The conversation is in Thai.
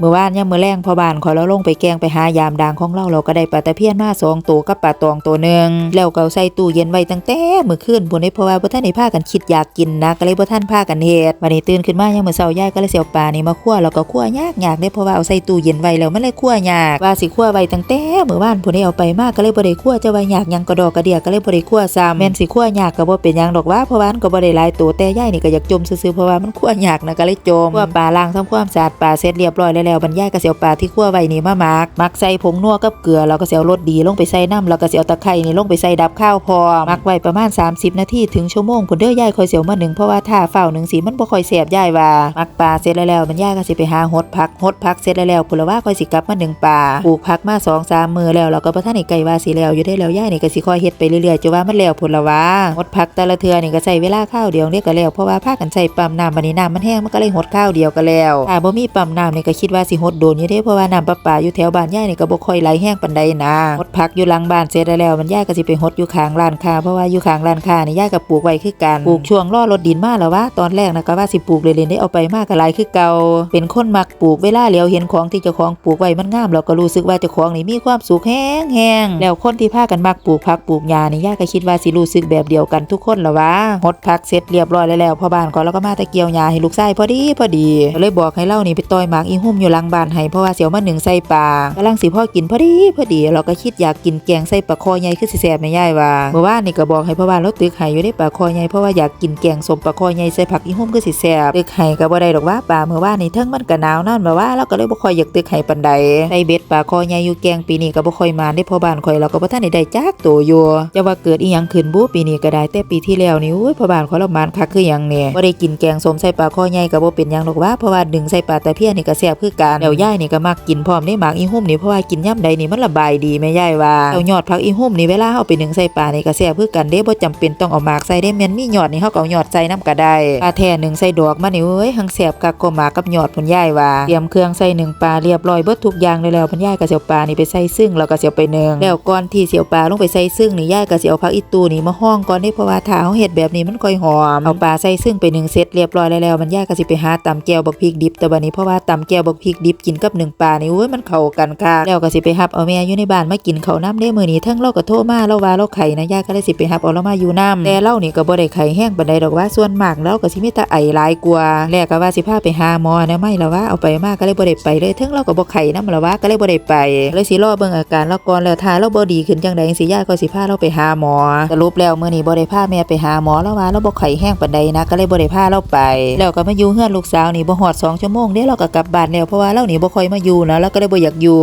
เมื่อวานยามมื้อแรงพอบานขอเราลงไปแกงไปหายามด่างของเราเราก็ได้ปลาตะเพียนมาสองตัวกับปลาตองตัวหนึ่งแล้วก็ใส่ตู้เย็นไว้ตั้งแต่เมื้อคืนพุ่นเด้เพราะว่าบ่อทันได้ากันคิดอยากกินนะก็เลยบ่อทันพากันเฮ็ดวันนี้ตื่นขึ้นมายามมื้อเช้ายายก็เลยเสิเอาปลานี่มาคั่วแล้วก็คั่วยากๆเด้เพราะว่าเอาใส่ตู้เย็นไว้แล้วมันเลยคั่วยากว่าสิคั่วไว้ตั้งแต่เมื้อวานพุ่นได้เอาไปมากก็เลยบ่ได้คั่วจะไว่ายากยังกระดอกกระเดียก็เลยบ่ได้คั่วซ้ำแม่นสิคั่วยากก็บ่เป็นยังดอกว่าเพราะว่านก็บ่ได้หลายตัวแต่ยายนี่ก็อยากจมซื่อๆเพราะว่ามันคั่วยากนะก็เลยจมคั่วปลาล้างทำความสะอาดปลาเสร็จเรียบร้อยแล้วแล้วบรรยายก็สิเอาปลาที่คั่วไว้นี่มาหมักหมักใส่ผงนัวกับเกลือแล้วก็สิเอารสดีลงไปใส่น้ำแล้วก็สิเอาตะไคร้นี่ลงไปใส่ดับข้าวพอมหมักไว้ประมาณ 30 นาทีถึงชั่วโมงพุ่นเด้อยายคอยเสิเอามาหนึ่งเพราะว่าถ้าเฝ้าหนึ่งสีมันบ่คอยแซ่บยายว่าหมักปลาเสร็จแล้วบรรยายก็สิไปหาหดผักหดผักเสร็จแล้วแล้วพุ่นละว่าคอยสิกลับมาหนึ่งปลาปลูกผักมา2 3มื้อแล้วแล้วก็บ่ทันไกลว่าสิแล้วอยู่ได้แล้วยายนี่ก็สิคอยเฮ็ดไปเรื่อยๆจนว่ามันแล้วพุ่นละว่าหดผักแต่ละเทือนี่ก็ใช้เวลาข้าวเดียวเด้ก็แล้วเพราะว่าพากันใช้ปั๊มน้ำบัดนี้น้ำมันแห้งมันก็เลยหดข้าวเดียวก็แล้วถ้าบ่มีปั๊มน้ำนี่ก็คิดว่าสิหดโดนอยู่เด้เพราะว่าน้ำประปาอยู่แถวบ้านยายนี่ก็บ่ค่อยไหลแห้งปานใดนะหดผักอยู่หลังบ้านเสร็จแล้วมันยายก็สิไปหดอยู่ข้างร้านค้าเพราะว่าอยู่ข้างร้านค้านี่ยายก็ปลูกไว้คือกันปลูกช่วงรอรถดินมาแล้ววะตอนแรกนะก็ว่าสิปลูกเล่นๆได้เอาไปมากก็หลายคือเก่าเป็นคนมักปลูกเวลาเหลียวเห็นของที่เจ้าของปลูกไว้มันงามเราก็รู้สึกว่าเจ้าของนี่มีความสุขแห้งแห้งแล้วคนที่พากันมักปลูกผักปลูกหญ้านี่ยายก็คิดว่าสิรู้สึกแบบเดียวกันทุกคนละวะหดผักเสร็จเรียบร้อยแล้วพ่อบ้านก็แล้วก็มาตะเกียวหญ้าให้ลูกชายพอดีพอดีเลยบอกให้เล่านี่ไปต่อยหมากอีหุ่มอยู่หลังบ้านให้เพราะว่าเสียวมาหนึ่งใส่ปลากำลังสิพ่อกินพอดีพอดีเราก็คิดอยากกินแกงใส่ปลาคอใหญ่คือสิแซ่บแม่ยายว่าเมื่อวานนี่ก็บอกให้พ่อบ้านเราตึกให้อยู่ได้ปลาคอใหญ่เพราะว่าอยากกินแกงสมปลาคอใหญ่ใส่ผักอีหุ่มคือสิแซ่บตึกให้ก็บ่ได้ดอกว่าปลาเมื่อวานนี่เทิงมันก็หนาวนั่นแบบว่าเราก็เลยบ่ค่อยอยากตึกให้ปานใดใส่เบ็ดปลาคอใหญ่อยู่แกงปีนี้ก็บ่ค่อยมาได้พ่อบ้านข่อยเราก็บ่ทันได้ได้จักตัวอยู่จะว่าเกิดอีหยังขึ้นบูปีนี้ก็ได้แต่ปีที่แล้วนี่อุ้ยพ่อบ้านข่อยเรามานคักคือหยังเนี่ยบ่ได้กินแกงสมใส่ปลาคอใหญ่ก็บ่เป็นหยังดอกว่าเพราะว่าดึงใส่ปลาตะเพียนนี่ก็แซ่บคือกันแล้วย่ายนี่ก็มักกินพร้อมได้หมากอีหุ่มนี่เพราะว่ากินย่ํใดนี่มันระบายดีแม่ย่ายว่าแล้วยอดผักอีหุ่มนี่เวลาเฮาไปหนึ่งใส่ปลานี่ก็แซ่บคือกันเด้บ่จำเป็นต้องเอาหมากใส่ได้แม่นมียอดนี่เฮาก็เอายอดใส่นํก็ได้ปลาแท้หนึ่งใส่ดอกมันนี่เอ้ยหังแซ่บคักก็หมากกับยอดพุ่นย่ายว่าเตรียมเครื่องใส่หนึ่งปลาเรียบร้อยเบิดทุกอย่างเลยแล้วพุ่นย่ายก็สิเอาปลานี่ไปใส่ซึ่งแล้วก็สิเอาไปหนึ่งแล้วก่อนที่เสิเอาปลาลงไปใส่ซึ่งนี่ย่ายก็สิเอาผักอีตูนี่มาห้องก่อนได้เพราะว่าถ้าเฮาเฮ็ดแบบนี้มันค่อยหอมเอาปลาใส่ซึ่งไปหนึ่งเสร็จเรียบร้อยแล้วมันย่ายก็สิไปหาตำแก้วบักพริกดิบแต่บัดนี้เพราะว่าตำแก้วบักพริกดิบกินกับหนึ่งปลานี่โอ้ยมันเข้ากันค่ะแล้วก็สิไปรับเอาแม่อยู่ในบ้านมากินเขาน้ำได้มือนี้ทั้งเราก็โทรมาเราว่าเราไข่นะยาก็เลยสิไปรับเอาเรามาอยู่น้ำแต่เรานี่ก็บ่ได้ไข่แห้งปานใดดอกว่าส่วนมากเราก็สิมีต่ไอหลายกว่าแรกก็ว่าสิพาไปหาหมอนะไม่ละว่าเอาไปมากก็เลยบ่ได้ไปเลยทั้งเราก็บ่ไข่น้ำละว่าก็เลยบ่ได้ไปเลยสิรอเบิ่งอาการเราก่อนแล้วถ้าเราบ่ดีขึ้นจังใดสิยาก็สิพาเราไปหาหมอสรุปแล้วมื้อนี้บ่ได้พาแม่ไปหาหมอแล้วว่าเราบ่ไข่แห้งปานใดนะก็เลยบ่ได้พาเราไป แล้วก็มาอยู่เฮือนลูกสาวนี่บ่ฮอด2ชั่วโมงเด้เราก็กลับบ้านแล้วเพราะว่าเล่าหนีบ่คอยมาอยู่นะแล้วก็เลยบ่อยากอยู่